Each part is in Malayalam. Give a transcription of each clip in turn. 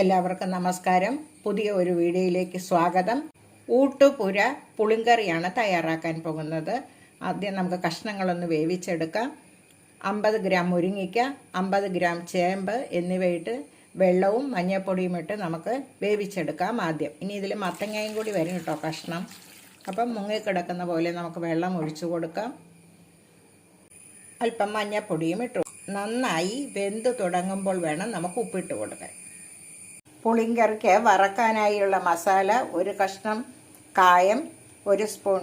എല്ലാവർക്കും നമസ്കാരം. പുതിയ ഒരു വീഡിയോയിലേക്ക് സ്വാഗതം. ഊട്ടുപുര പുളിങ്കറിയാണ് തയ്യാറാക്കാൻ പോകുന്നത്. ആദ്യം നമുക്ക് കഷ്ണങ്ങളൊന്ന് വേവിച്ചെടുക്കാം. അമ്പത് ഗ്രാം മുരിങ്ങിക്ക അമ്പത് ഗ്രാം ചേമ്പ് എന്നിവയിട്ട് വെള്ളവും മഞ്ഞൾപ്പൊടിയും ഇട്ട് നമുക്ക് വേവിച്ചെടുക്കാം ആദ്യം. ഇനി ഇതിൽ മത്തങ്ങയും കൂടി വരും കേട്ടോ കഷ്ണം. അപ്പം മുങ്ങിക്കിടക്കുന്ന പോലെ നമുക്ക് വെള്ളം ഒഴിച്ചു കൊടുക്കാം. അല്പം മഞ്ഞൾപ്പൊടിയും ഇട്ടു. നന്നായി വെന്ത് തുടങ്ങുമ്പോൾ വേണം നമുക്ക് ഉപ്പിട്ട് കൊടുക്കാൻ. പുളിങ്കറിക്ക് വറക്കാനായുള്ള മസാല ഒരു കഷ്ണം കായം ഒരു സ്പൂൺ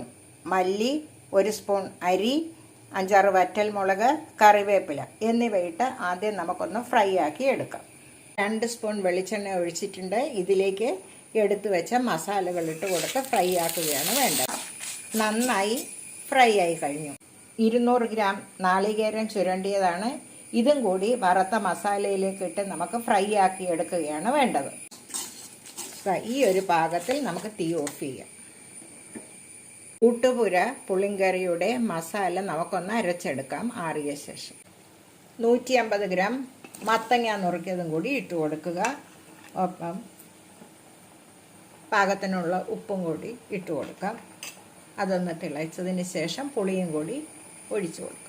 മല്ലി ഒരു സ്പൂൺ അരി അഞ്ചാറ് വറ്റൽ മുളക് കറിവേപ്പില എന്നിവയിട്ട് ആദ്യം നമുക്കൊന്ന് ഫ്രൈ ആക്കി എടുക്കാം. രണ്ട് സ്പൂൺ വെളിച്ചെണ്ണ ഒഴിച്ചിട്ടുണ്ട്. ഇതിലേക്ക് എടുത്തു വെച്ച മസാലകൾ ഇട്ട് കൊടുത്ത് ഫ്രൈ ആക്കുകയാണ് വേണ്ടത്. നന്നായി ഫ്രൈ ആയി കഴിഞ്ഞു. ഇരുന്നൂറ് ഗ്രാം നാളികേരം ചുരണ്ടിയതാണ്. ഇതും കൂടി വറുത്ത മസാലയിലേക്ക് ഇട്ട് നമുക്ക് ഫ്രൈ ആക്കി എടുക്കുകയാണ് വേണ്ടത്. ഈ ഒരു പാകത്തിൽ നമുക്ക് തീ ഓഫ് ചെയ്യാം. കൂട്ടുപുര പുളിങ്കറിയുടെ മസാല നമുക്കൊന്ന് അരച്ചെടുക്കാം ആറിയ ശേഷം. നൂറ്റി അമ്പത് ഗ്രാം മത്തങ്ങ നുറുക്കിയതും കൂടി ഇട്ട് കൊടുക്കുക. ഒപ്പം പാകത്തിനുള്ള ഉപ്പും കൂടി ഇട്ട് കൊടുക്കാം. അതൊന്ന് തിളച്ചതിന് ശേഷം പുളിയും കൂടി ഒഴിച്ചു കൊടുക്കാം.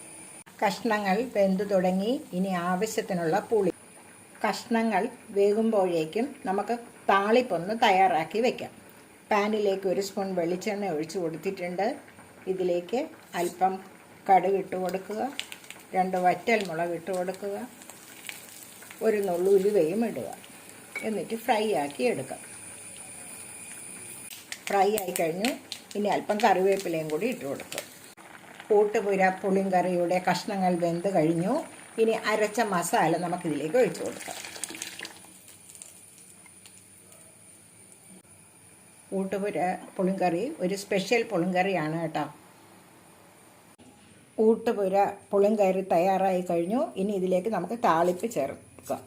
കഷ്ണങ്ങൾ വെന്തു തുടങ്ങി. ഇനി ആവശ്യത്തിനുള്ള പുളി. കഷ്ണങ്ങൾ വേകുമ്പോഴേക്കും നമുക്ക് താളിപ്പൊന്ന് തയ്യാറാക്കി വെക്കാം. പാനിലേക്ക് ഒരു സ്പൂൺ വെളിച്ചെണ്ണ ഒഴിച്ചു കൊടുത്തിട്ടുണ്ട്. ഇതിലേക്ക് അല്പം കടുക് ഇട്ട് കൊടുക്കുക. രണ്ട് വറ്റൽ മുളക് ഇട്ട് കൊടുക്കുക. ഒരു നുള്ളു ഉലുവയും ഇടുക. എന്നിട്ട് ഫ്രൈ ആക്കി എടുക്കാം. ഫ്രൈ ആയി കഴിഞ്ഞു. ഇനി അല്പം കറിവേപ്പിലയും കൂടി ഇട്ട് കൊടുക്കുക കൂട്ടുപുര പുളിങ്കറിയുടെ കഷ്ണങ്ങൾ വെന്ത് കഴിഞ്ഞു. ഇനി അരച്ച മസാല നമുക്കിതിലേക്ക് ഒഴിച്ചു കൊടുക്കാം. ഊട്ടുപുര പുളിങ്കറി ഒരു സ്പെഷ്യൽ പുളിങ്കറിയാണ് കേട്ടോ. ഊട്ടുപുര പുളിങ്കറി തയ്യാറായി കഴിഞ്ഞു. ഇനി ഇതിലേക്ക് നമുക്ക് താളിപ്പ് ചേർക്കാം.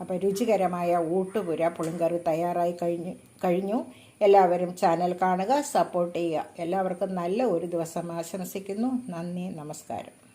അപ്പോൾ രുചികരമായ ഊട്ടുപുര പുളിങ്കറി തയ്യാറായി കഴിഞ്ഞു കഴിഞ്ഞു. എല്ലാവരും ചാനൽ കാണുക സപ്പോർട്ട് ചെയ്യുക. എല്ലാവർക്കും നല്ല ഒരു ദിവസം ആശംസിക്കുന്നു. നന്ദി നമസ്കാരം.